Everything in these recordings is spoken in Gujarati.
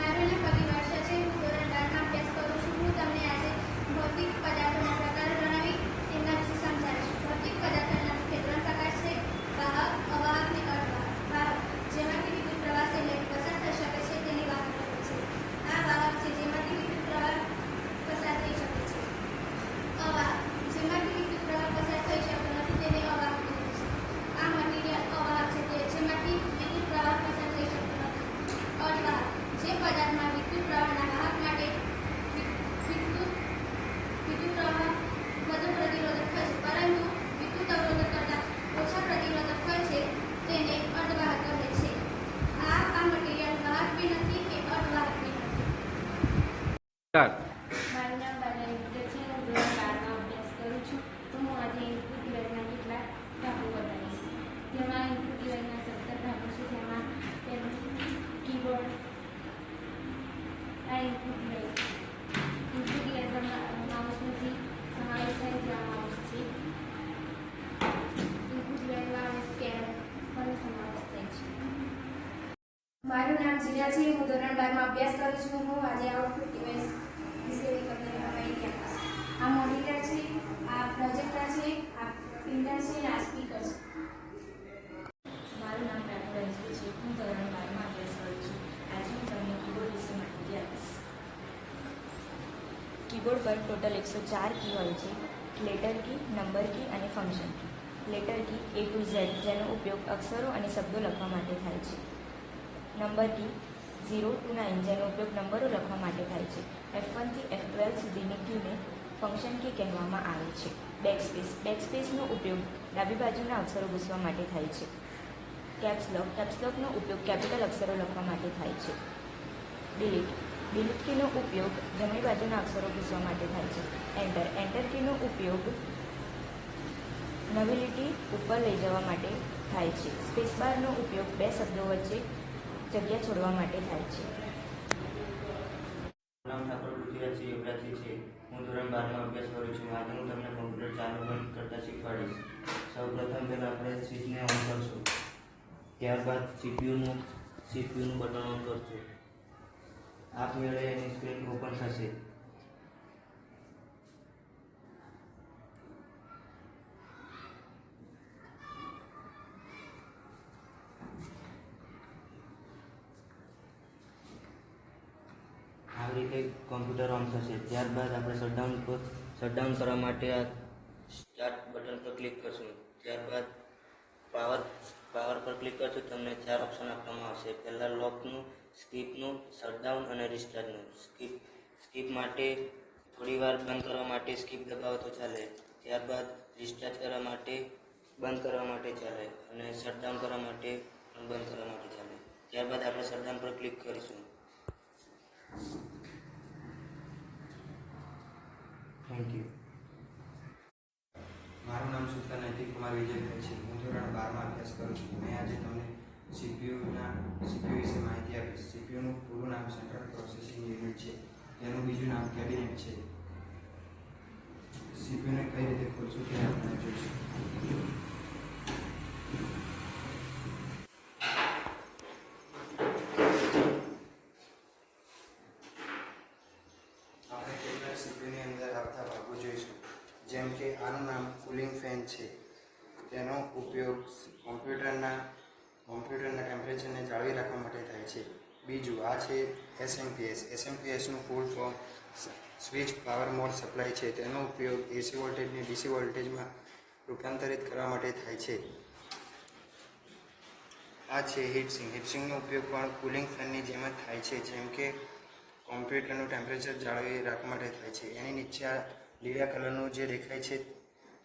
મારું નામ ચાર મારું નામ છે ધોરણ બારમાં અભ્યાસ કરું છું, તો હું આજે ઇનપુટ ડિવાઇસના કેટલાક ભાગો બતાવીશ. જેમાં ઇનપુટ દિવસના સત્તર ભાગો છે, જેમાં કીબોર્ડ આ ઇનપુટ સમાવેશ થાય છે. મારું નામ જીના છે, હું ધોરણ બારમાં અભ્યાસ કરું છું. હું આજે આઉટપુટ ડિવાઇસ આ મોનિટર આ પ્રોજેક્ટર છે, આ છે આ મારું નામ અંજલિ છે. હું ધોરણ બારમાં અભ્યાસ કરું છું. આજે હું તમને વિશે માહિતી આપીશ. કીબોર્ડ પર ટોટલ એકસો ચાર કી હોય છે. લેટર કી, નંબર કી અને function key. Letter key A to Z જેનો ઉપયોગ અક્ષરો અને શબ્દો લખવા માટે થાય છે. નંબર કી ઝીરો ટુના નાઇન ઉપયોગ નંબરો લખવા માટે થાય છે. એફ વનથી એફ ટ્વેલ્વ સુધીની કીને ફંક્શન કી કહેવામાં આવે છે. બેકસ્પેસ બેકસ્પેસનો ઉપયોગ ડાબી બાજુના અક્ષરો ઘૂસવા માટે થાય છે. કેપ્સલોક કેપ્સલોકનો ઉપયોગ કેપિટલ અક્ષરો લખવા માટે થાય છે. ડિલીટ ડિલીટ કીનો ઉપયોગ જમણી બાજુના અક્ષરો ઘૂસવા માટે થાય છે. એન્ટર એન્ટર કીનો ઉપયોગ નવી લીટી ઉપર લઈ જવા માટે થાય છે. સ્પેસબારનો ઉપયોગ બે શબ્દો વચ્ચે જગ્યા છોડવા માટે થાય છે. નામ ઠાકોર પૃથ્વીરાજસિંહ યુવરાજસિંહ છે. હું ધોરણ બારમાં અભ્યાસ કરું છું. આજે હું તમને કોમ્પ્યુટર ચાલુ બંધ કરતા શીખવાડીશ. સૌ પ્રથમ પહેલાં આપણે સ્વિચને ઓન કરશું. ત્યારબાદ સીપીયુનું સીપીયુનું બટન ઓન કરશું. આપમેળે એની સ્ક્રીન ઓપન થશે આવી રીતે કોમ્પ્યુટર ઓન થશે. ત્યારબાદ આપણે શટડાઉન પર શટડાઉન કરવા માટે આ સ્ટાર્ટ બટન પર ક્લિક કરશું. ત્યારબાદ પાવર પાવર પર ક્લિક કરશું. તમને ચાર ઓપ્શન આપવામાં આવશે. પહેલાં લોકનું સ્કીપનું શટડાઉન અને રિસ્ટાર્ટનું સ્કીપ સ્કીપ માટે થોડી વાર બંધ કરવા માટે સ્કીપ દબાવો તો ચાલે. ત્યારબાદ રિસ્ટાર્ટ કરવા માટે બંધ કરવા માટે ચાલે. અને શટડાઉન કરવા માટે બંધ કરવા માટે ચાલે. ત્યારબાદ આપણે શટડાઉન પર ક્લિક કરીશું. થેન્ક યુ મારું નામ સુલતાન નૈતિક કુમાર વિજયભાઈ છે. હું ધોરણ બારમાં અભ્યાસ કરું છું. મેં આજે તમને સીપીયુના, સીપીયુ વિશે માહિતી આપીશ. સીપીયુનું પૂરું નામ સેન્ટ્રલ પ્રોસેસિંગ યુનિટ છે. તેનું બીજું નામ કેબિનેટ છે. સીપીયુને કઈ રીતે ખોલશું તે આપણે જોઈશું આપણે કેટલાક સીપીયુની અંદર આવતા ભાગો જોઈશું જેમ કે આનું નામ ફેન છે. તેનો ઉપયોગ કોમ્પ્યુટરના કોમ્પ્યુટરના ટેમ્પરેચરને જાળવી રાખવા માટે થાય છે. બીજું આ છે SMPS એસએમપીએસનું full form switch power mode supply છે. તેનો ઉપયોગ એસી વોલ્ટેજને ડીસી વોલ્ટેજમાં રૂપાંતરિત કરવા માટે થાય છે. આ છે હીટસિંગ હીટસિંગનો ઉપયોગ પણ કુલિંગ ફેનની જેમ જ થાય છે, જેમ કે કોમ્પ્યુટરનું ટેમ્પરેચર જાળવી રાખવા માટે થાય છે. એની નીચે આ લીલા કલરનું જે દેખાય છે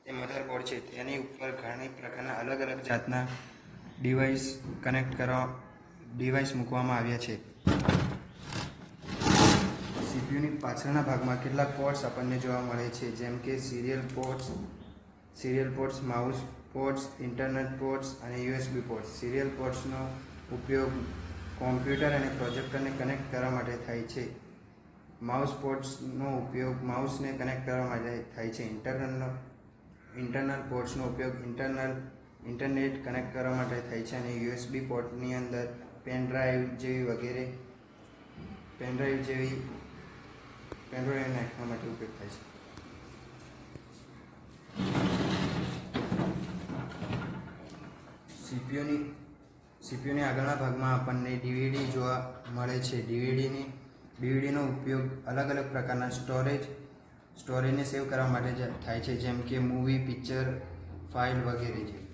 તે મધરબોર્ડ છે. તેની ઉપર ઘણી પ્રકારના અલગ અલગ જાતના ડિવાઇસ કનેક્ટ કરવા ડિવાઇસ મૂકવામાં આવ્યા છે. સીપીયુની પાછળના ભાગમાં કેટલાક પોર્ટ્સ આપણને જોવા મળે છે. જેમ કે serial ports serial ports mouse ports internet ports અને યુએસબી પોર્ટ્સ સિરિયલ પોર્ટ્સનો ઉપયોગ કોમ્પ્યુટર અને પ્રોજેક્ટરને કનેક્ટ કરવા માટે થાય છે. માઉસ પોર્ટ્સનો ઉપયોગ માઉસને કનેક્ટ કરવા માટે થાય છે. ઇન્ટરનલનો ઇન્ટરનલ પોર્ટ્સનો ઉપયોગ ઇન્ટરનલ ઇન્ટરનેટ કનેક્ટ કરવા માટે થાય છે અને યુએસબી પોર્ટની અંદર પેન ડ્રાઈવ જેવી વગેરે પેનડ્રાઈવ જેવી પેનડ્રાઈવ નાખવા માટે ઉપયોગ થાય છે. સીપીયુની સીપીયુની આગળના ભાગમાં આપણને ડીવીડી જોવા મળે છે. ડીવીડીની ડીવીડીનો ઉપયોગ અલગ અલગ પ્રકારના સ્ટોરેજ સ્ટોરેજને સેવ કરવા માટે થાય છે જેમ કે મૂવી પિક્ચર ફાઇલ વગેરે છે